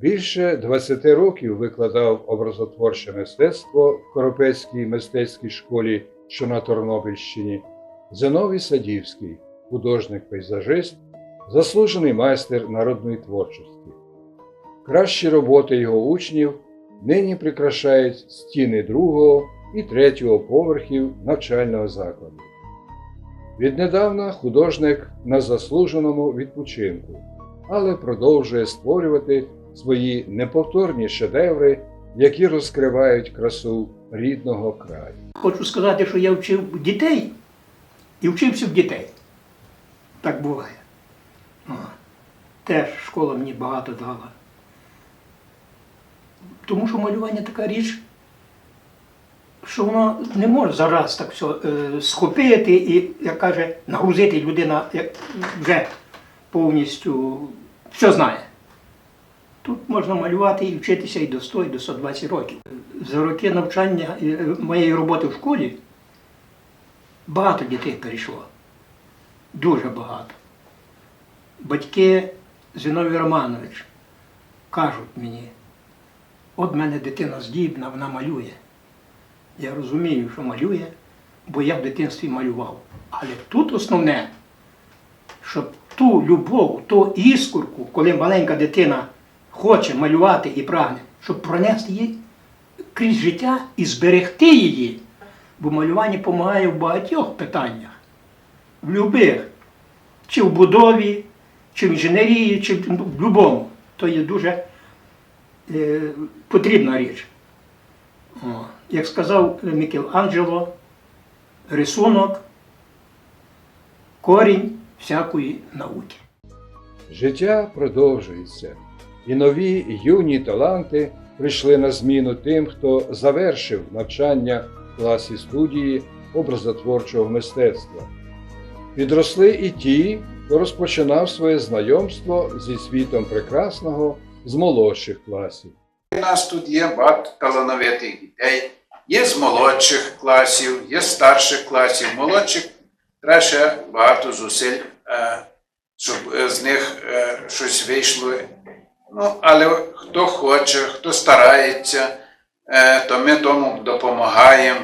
Більше 20 років викладав образотворче мистецтво в Коропецькій мистецькій школі, що на Тернопільщині, Зиновій Садівський, художник-пейзажист, заслужений майстер народної творчості. Кращі роботи його учнів нині прикрашають стіни другого і третього поверхів навчального закладу. Віднедавна художник на заслуженому відпочинку, але продовжує створювати свої неповторні шедеври, які розкривають красу рідного краю. Хочу сказати, що я вчив дітей і вчився в дітей. Так буває. Теж школа мені багато дала. Тому що малювання така річ, що воно не може зараз так все е, схопити і, як каже, нагрузити людина як вже повністю все знає. Тут можна малювати і вчитися і до 100, і до 120 років. За роки навчання е, моєї роботи в школі багато дітей перейшло. Дуже багато. Батьки Зіновій Романович кажуть мені, от мене дитина здібна, вона малює. Я розумію, що малює, бо я в дитинстві малював. Але тут основне, щоб ту любов, ту іскорку, коли маленька дитина хоче малювати і прагне, щоб пронести її крізь життя і зберегти її. Бо малювання допомагає в багатьох питаннях, в любих, чи в будові, чи в інженерії, чи в будь-якому. То є дуже е, потрібна річ. О, як сказав Мікеланджело, рисунок, корінь всякої науки. Життя продовжується, і нові юні таланти прийшли на зміну тим, хто завершив навчання в класі студії образотворчого мистецтва. Підросли і ті, хто розпочинав своє знайомство зі світом прекрасного з молодших класів. У нас тут є багато талановитих дітей. Є з молодших класів, є з старших класів. Молодших треба багато зусиль, е, щоб е, з них е, щось вийшло. Ну, але хто хоче, хто старається, е, то ми тому допомагаємо.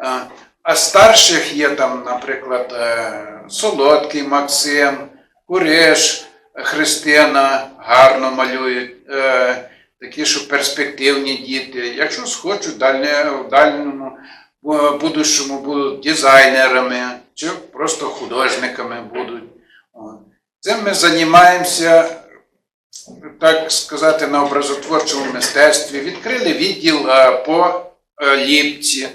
Е, А старших є там, наприклад, е, Солодкий Максим, Куриш, Христина гарно малюють. такі, що перспективні діти. Якщо схочуть, в дальньому будущому будуть дизайнерами чи просто художниками будуть. Цим ми займаємося, так сказати, на образотворчому мистецтві. Відкрили відділ е, по е, ліпці.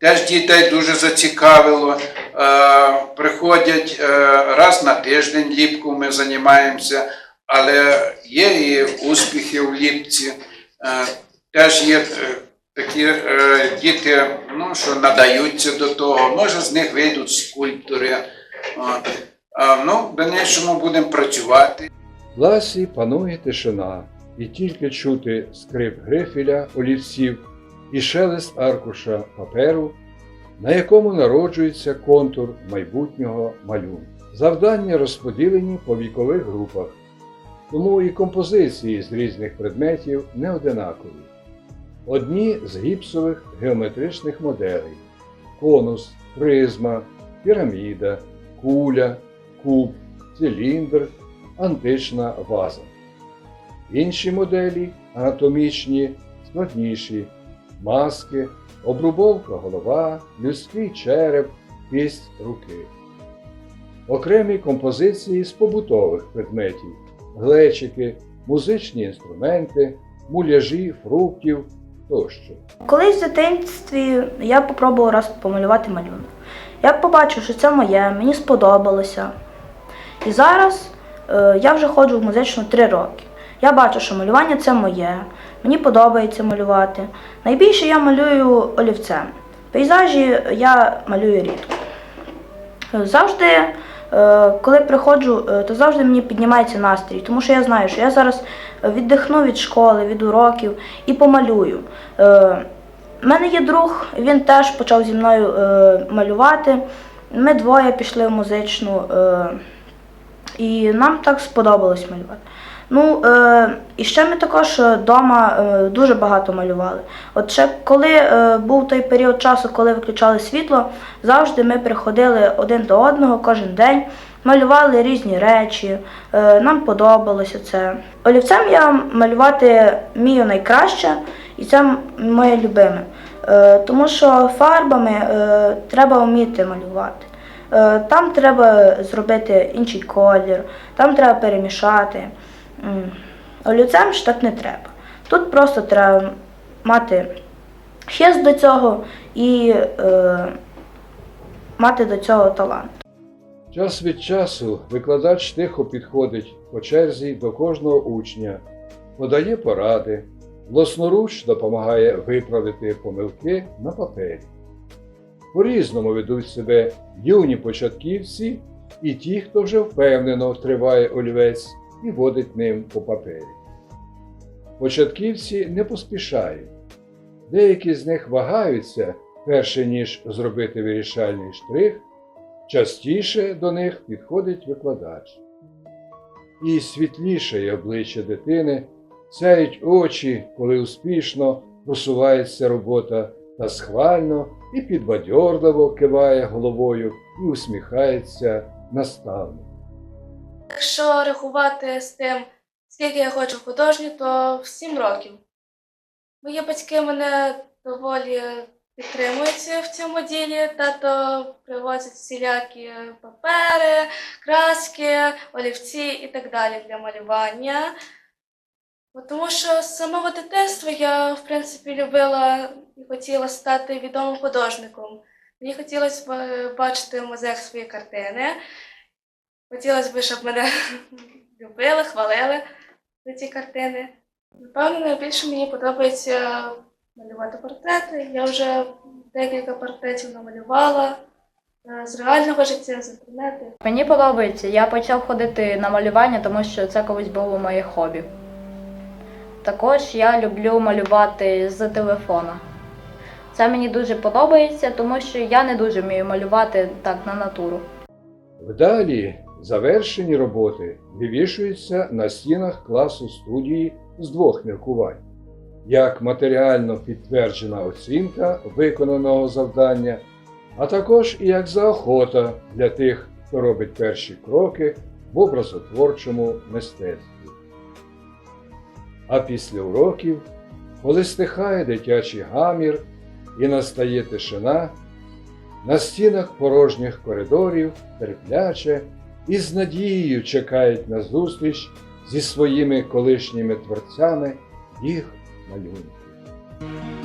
Теж дітей дуже зацікавило. Е, Приходять раз на тиждень ліпку ми займаємося але є і успіхи в ліпці. Теж є такі діти, ну, що надаються до того, може з них вийдуть скульптори. Ну, в дальнішому будемо працювати. В класі панує тишина, і тільки чути скрип грифеля олівців і шелест аркуша паперу, на якому народжується контур майбутнього малюнку. Завдання розподілені по вікових групах, тому і композиції з різних предметів не одинакові. Одні з гіпсових геометричних моделей: конус, призма, піраміда, куля, куб, циліндр, антична ваза. Інші моделі анатомічні, складніші, маски, обрубовка голова, людський череп, кисть руки. Окремі композиції з побутових предметів, глечики, музичні інструменти, муляжі фруктів тощо. Колись в дитинстві я попробувала раз помалювати малюнок. Я побачив, що це моє, мені сподобалося. І зараз я вже ходжу в музичну три роки. Я бачу, що малювання це моє, мені подобається малювати. Найбільше я малюю олівцем. Пейзажі я малюю рідко. Е, Завжди, е, коли приходжу, е, то завжди мені піднімається настрій, тому що я знаю, що я зараз віддихну від школи, від уроків і помалюю. Е, У мене є друг, він теж почав зі мною е, малювати. Ми двоє пішли в музичну, е, і нам так сподобалось малювати. Ну, е, і ще ми також вдома е, дуже багато малювали. От ще коли е, був той період часу, коли виключали світло, завжди ми приходили один до одного кожен день, малювали різні речі, е, нам подобалося це. Олівцем я малювати вмію найкраще, і це моє любиме. Е, тому що фарбами е, треба вміти малювати. Е, Там треба зробити інший колір, там треба перемішати. Олівцем ж так не треба. Тут просто треба мати хист до цього і е, мати до цього талант. Час від часу викладач тихо підходить по черзі до кожного учня, подає поради, власноруч допомагає виправити помилки на папері. По-різному ведуть себе юні початківці і ті, хто вже впевнено триває олівець і водить ним по папері. Початківці не поспішають. Деякі з них вагаються, перше ніж зробити вирішальний штрих, Частіше до них підходить викладач. І світліше обличчя дитини, сяють очі, коли успішно просувається робота та схвально і підбадьорливо киває головою і усміхається наставник. Якщо рахувати з тим, скільки я хочу в художню, то в 7 років. Мої батьки мене доволі підтримують в цьому ділі. Тато привозить всілякі папери, краски, олівці і так далі для малювання. Тому що з самого дитинства я, в принципі, любила і хотіла стати відомим художником. Мені хотілося б бачити в музеях свої картини. Хотілося б, щоб мене любили, хвалили за ці картини. Напевно, найбільше мені подобається малювати портрети. Я вже декілька портретів намалювала е, з реального життя, з інтернету. Мені подобається. Я почав ходити на малювання, тому що це колись було моє хобі. Також я люблю малювати з телефона. Це мені дуже подобається, тому що я не дуже вмію малювати так на натуру. Вдалі завершені роботи вивішуються на стінах класу студії з двох міркувань. Як матеріально підтверджена оцінка виконаного завдання, а також і як заохота для тих, хто робить перші кроки в образотворчому мистецтві. А після уроків, коли стихає дитячий гамір і настає тишина, на стінах порожніх коридорів терпляче і з надією чекають на зустріч зі своїми колишніми творцями їх малюнки.